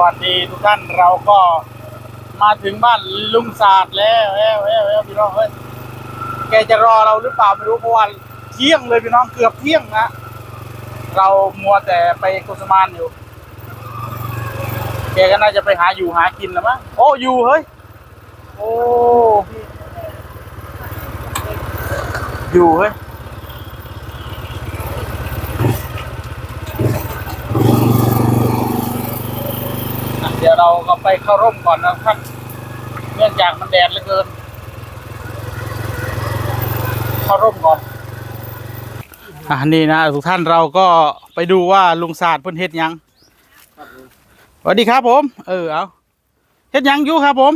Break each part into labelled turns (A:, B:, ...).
A: วัสดีทุกท่านเราก็มาถึงบ้านลุงศาสตร์แล้วแล้วแล้วแล้วพี่น้องเฮ้ยแกจะรอเราหรือเปล่าไม่รู้เพราะว่าเที่ยงเลยพี่น้องเกือบเที่ยงนะเรามัวแต่ไปกุสมานอยู่ แกก็น่าจะไปหาอยู่หากินแล้วมั้งโอ้อยู่เฮ้ยโอ้อยู่เฮ้ย เดี๋ยวเราก็ไปเข้าร่มก่อนนะครับ เนื่องจากมันแดดเหลือเกิน เข้าร่มก่อนอะนี่นะทุกท่านเราก็ไปดูว่าลุงศาสตร์เพิ่นเฮ็ดหยังสวัสดีครับผม เออเอาเฮ็ดหยังอยู่ครับผม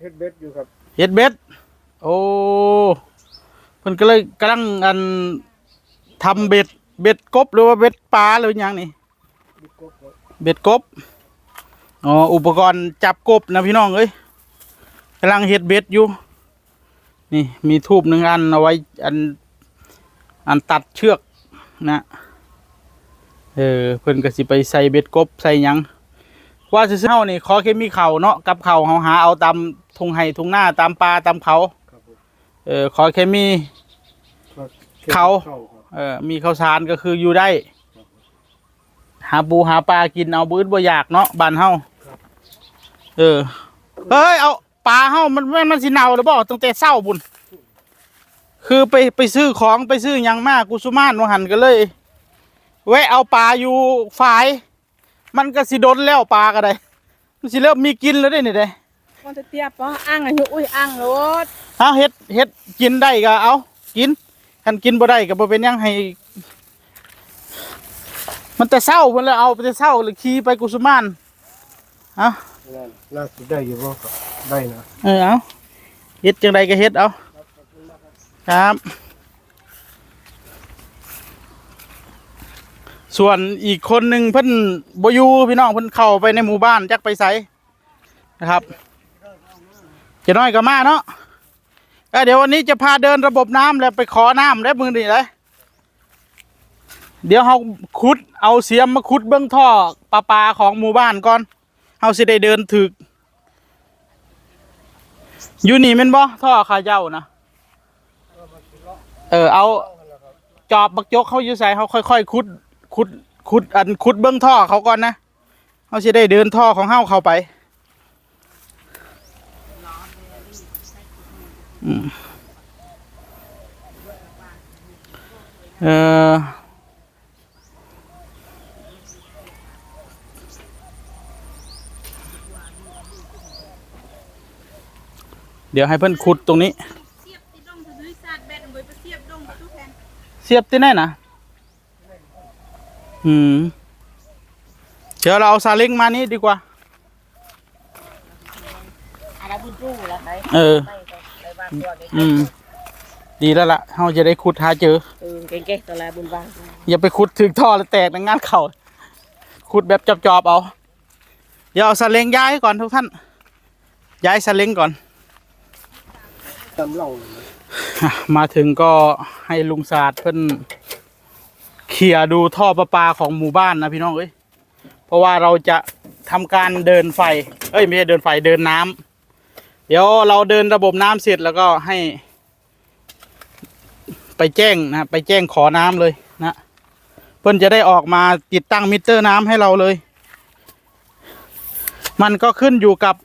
B: เฮ็ดเบ็ดอยู่ครับ
A: เฮ็ดเบ็ดโอ้เพิ่นก็เลยกำลังอันทำเบ็ดเบ็ดกบหรือว่าเบ็ดปลาหรือหยังนี่
B: มีกบไว้
A: เบ็ดกบ อ๋ออุปกรณ์จับกบนะพี่น้องเอ้ยกำลังเฮ็ดเบ็ดอยู่ นี่มีทูบหนึ่งอันเอาไว้อันอันตัดเชือกนะเออเพิ่นก็สิไปใส่เบ็ดกบใส่หยังว่าซื่อๆเฮานี่ขอแค่มีเข่าวเนาะกับเข่าวเฮาหาเอาตามทุ่งไห่ทุ่งหน้าตามป่าตามเขา
B: ครับผม
A: เออขอแค่มี
B: ครับ
A: เขา
B: เข้าครับ
A: เออมีข้าวสารก็คืออยู่ได้ หาปูหาปลากินเอาบื้นบ่อยากเนาะบ้านเฮา เออ เฮ้ย เอาปลาเฮามันมันมันสิเน่าหรือเปล่าตั้งแต่เศร้าบุญคือไปไปซื้อของไปซื้อหยังมากกุสุมานว่าหันก็เลยแวะเอาปลาอยู่ฝาย มันก็สิดนแล้วปลาก็ได้มันสิเริ่มมีกินแล้วได้นี่เด้
C: มันจะเตียบปะอ่างอายุอุ้ยอ่างรถ
A: เอาเฮ็ดเฮ็ดกินได้ก็เอากินคันกินบ่ได้ก็บ่เป็นหยังให้ มันแต่เศร้าเพิ่นเลยเอาไปแต่เศร้าเลยขี่ไปกุสุมานเอา
B: น่าสิได้อยู่บ่ครับได้นะ
A: เออเอาเฮ็ดจังใดก็เฮ็ดเอาครับ ส่วนอีกคนหนึ่งเพิ่นบอยู่พี่น้องเพิ่นเข้าไปในหมู่บ้านจักไปไสนะครับจะน้อยก็มาเนาะเเดี๋ยววันนี้จะพาเดินระบบน้ำแล้วไปขอน้ำแล้วมือนี่เลยเดี๋ยวเฮาขุดเอาเสียมมาขุดเบื้องท่อปลาปลาของหมู่บ้านก่อนาสิได้เดินถึก อยู่นี่แม่นบ่ท่อขาเจ้านะเออ เอา จอบบักจกเขาอยู่ใส่เขาค่อยๆขุดขุดขุดอันขุดเบื้องท่อเขาก่อนนะเขาสิได้เดินท่อของเฮาเข้าไปอืมเออ เดี๋ยวให้เพิ่นขุดตรงนี้
C: เสียบที่ดงจะด้วยซาดแบดเอาไว้ไปเสียบดงทุกแผ่น
A: เสียบที่ไหนนะอืมเดี๋ยวเราเอาซาเล้งมานี่ดีกว่า
C: อะไรบุญจู้ละไหน
A: เออ
C: ไปไปบ้านตัวเด็ก
A: อืม ดีแล้วล่ะเราจะได้ขุดหาเจอ
C: เออเก่งๆตัวละบุญบ้าน
A: อย่าไปขุดถึงท่อแล้วแตกในงานเข่าขุดแบบจอบๆเอา เดี๋ยวเอาซาเล้งย้ายก่อนทุกท่าน ย้ายซาเล้งก่อน
B: จำเล่าเลยนะ
A: อะมาถึงก็ให้ลุงศาสตร์เพิ่นเคลียดูท่อประปาของหมู่บ้านนะพี่น้องเอ้ยเพราะว่าเราจะทำการเดินไฟ เอ้ยไม่ใช่เดินไฟเดินน้ำเดี๋ยวเราเดินระบบน้ำเสร็จแล้วก็ให้ ไปแจ้งนะไปแจ้งขอน้ำเลยนะเพิ่นจะได้ออกมาติดตั้งมิเตอร์น้ำให้เราเลย มันก็ขึ้นอยู่กับ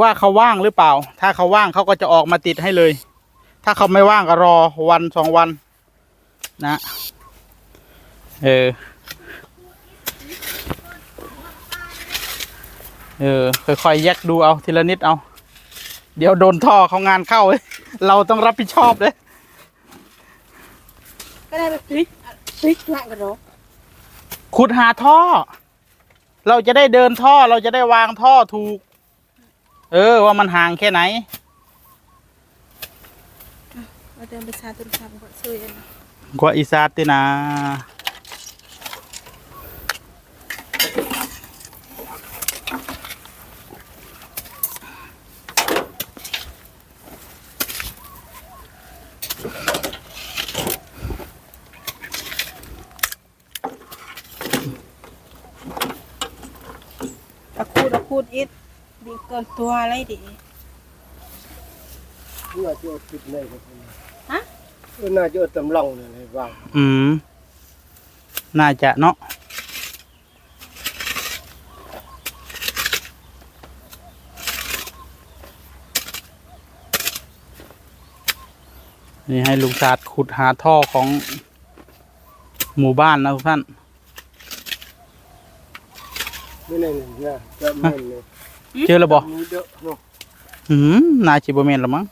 A: ว่าเขาว่างหรือเปล่า ถ้าเขาว่างเขาก็จะออกมาติดให้เลย ถ้าเขาไม่ว่างก็รอวันสองวัน นะเออเออค่อยๆแยกดูเอาทีละนิดเอา เดี๋ยวโดนท่อเขางานเข้าเว้ยเราต้องรับผิดชอบเลย
C: ก็ได้ไปพลิกพลิกละกันเนาะ
A: ขุดหาท่อ เราจะได้เดินท่อเราจะได้วางท่อถูก เออว่ามันห่างแค่ไหน
C: เาเดินไปชาตุนชาผมก็ช่วยเอง
A: กว่าอีสาตินะ
C: ตะคูดตะคูดอิด ดีเกินตัวอะไรดิ
B: น่าจะเอาติดในครับ
C: ฮะ
B: เออน่าจะเอาตำล่องนี่ให้วาง
A: อืม น่าจะเนาะนี่ให้ลุงศาสตร์ขุดหาท่อของหมู่บ้านนะทุกท่าน
B: ไม่แน่นี่นะจะแม่นเลย
A: เจอแล้วบ่
B: มีเด้อเนาะ
A: อืมนาจิบเมนละมั้ง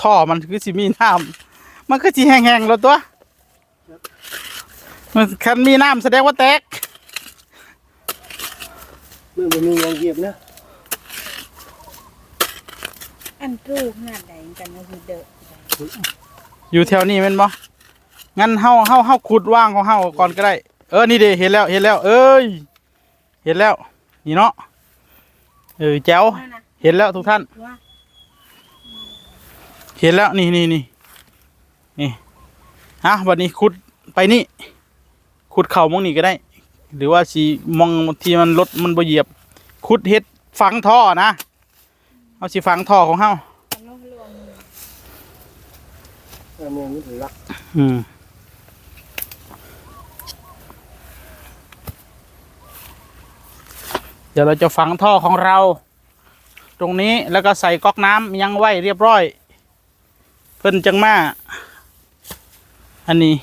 A: ท่อมันคือสิมีน้ำมันคือสิแห้งๆแล้วตัวมันคันมีน้ำแสดงว่าแตก
B: เมื่อมันมีอย่างเหยียบนะ
C: อันตู้ขนาดใดกันนะคือเด้อ
A: อยู่แถวนี้แม่นบ่งั้นเฮาเฮาเฮาขุดว่างของเฮาก่อนก็ได้ เออนี่เด้เห็นแล้วเห็นแล้ว เอ้ย เห็นแล้ว นี่เนาะ เออแจ๋ว
C: นั่นนะ
A: เห็นแล้วทุกท่าน
C: ว่า
A: เห็นแล้วนี่นี่นี่นี่ฮะวันนี้ขุดไปนี่ขุดเข่ามองนี่ก็ได้ หรือว่าสีมองที่มันรถมันบ่เหยียบขุดเฮ็ดฝังท่อนะเอาสิฝังท่อของเฮา
C: ทำน้องรวม
B: อันนี้มันรัก
A: อืม เดี๋ยวเราจะฝังท่อของเรา ตรงนี้แล้วก็ใส่ก๊อกน้ำยังไว้เรียบร้อย เพิ่นจังมาอันนี้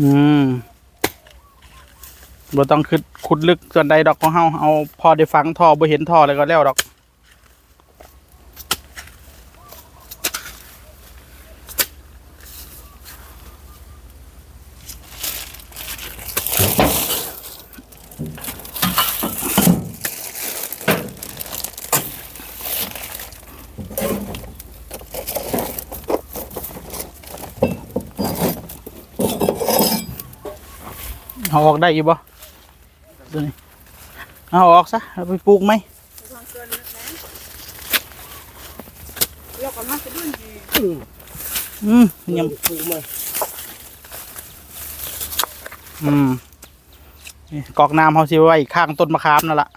A: อืมบ่ต้องขุดขุดลึกส่วนใดดอกของเฮาเอาพอได้ฝังท่อบ่เห็นท่อแล้วก็แล้วดอก เอาออกได้อีกบ่ตัวนี้เอาออกซะเอาไปปลูกไหม
B: อืม
A: อืม
B: ยั
A: ง
B: ปลูกไหม
A: อืมนี่กอกน้ำเขาสิไว้ข้างต้นมะขามนั่นละ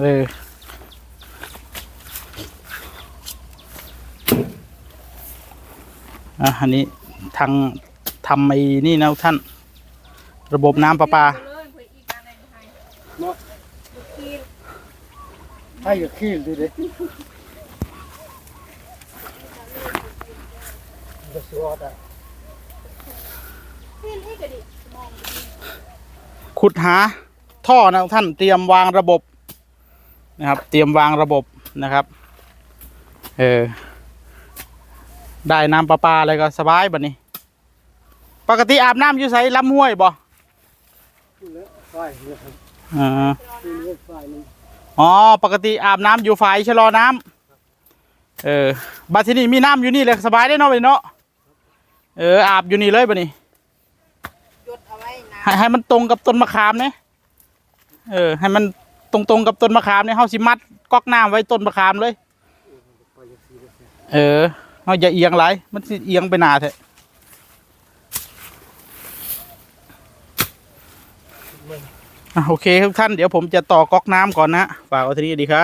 A: เอออะอันนี้ทางทำไอ้นี่นะท่าน ระบบน้ำประปา
C: เลยคุยอีกอะไรไทย
B: เนาะ
C: ลูกคี
B: ให้กับขี้ดูดิจะสวดอะ
C: ที่ให้กระดิมอง
A: ขุดหาท่อนะท่านเตรียมวางระบบนะครับ เตรียมวางระบบนะครับ เออได้น้ำประปาอะไรก็สบายบัดนี้ ปกติอาบน้ำอยู่ไสลำห้วยบ่
B: นี่แหละไฟเนี่ยครับ
A: อ่า
B: นี่เรียกไฟนี่
A: อ๋อปกติอาบน้ำอยู่ฝ่ายชะลอน้ำเออบัดที่นี่มีน้ำอยู่นี่เลยสบายได้เนาะบัดนี้เนาะเอออาบอยู่นี่เลยบัดนี้
C: ยดเอาไว้นะ
A: ให้ให้มันตรงกับต้นมะขามเนี่ยเออ ให้มันตรงตรงๆกับต้นมะขามเนี่ยเฮาสิมัดก๊อกน้ำไว้ต้นมะขามเลย
B: ไปจังซี่เลยสิ
A: เออเฮาอย่าเอียงไหลายมันสิเอียงไปหนาแท้อะ โอเคทุกท่านเดี๋ยวผมจะต่อก๊อกน้ำก่อนนะฝากเอาทีนี้ดีครับ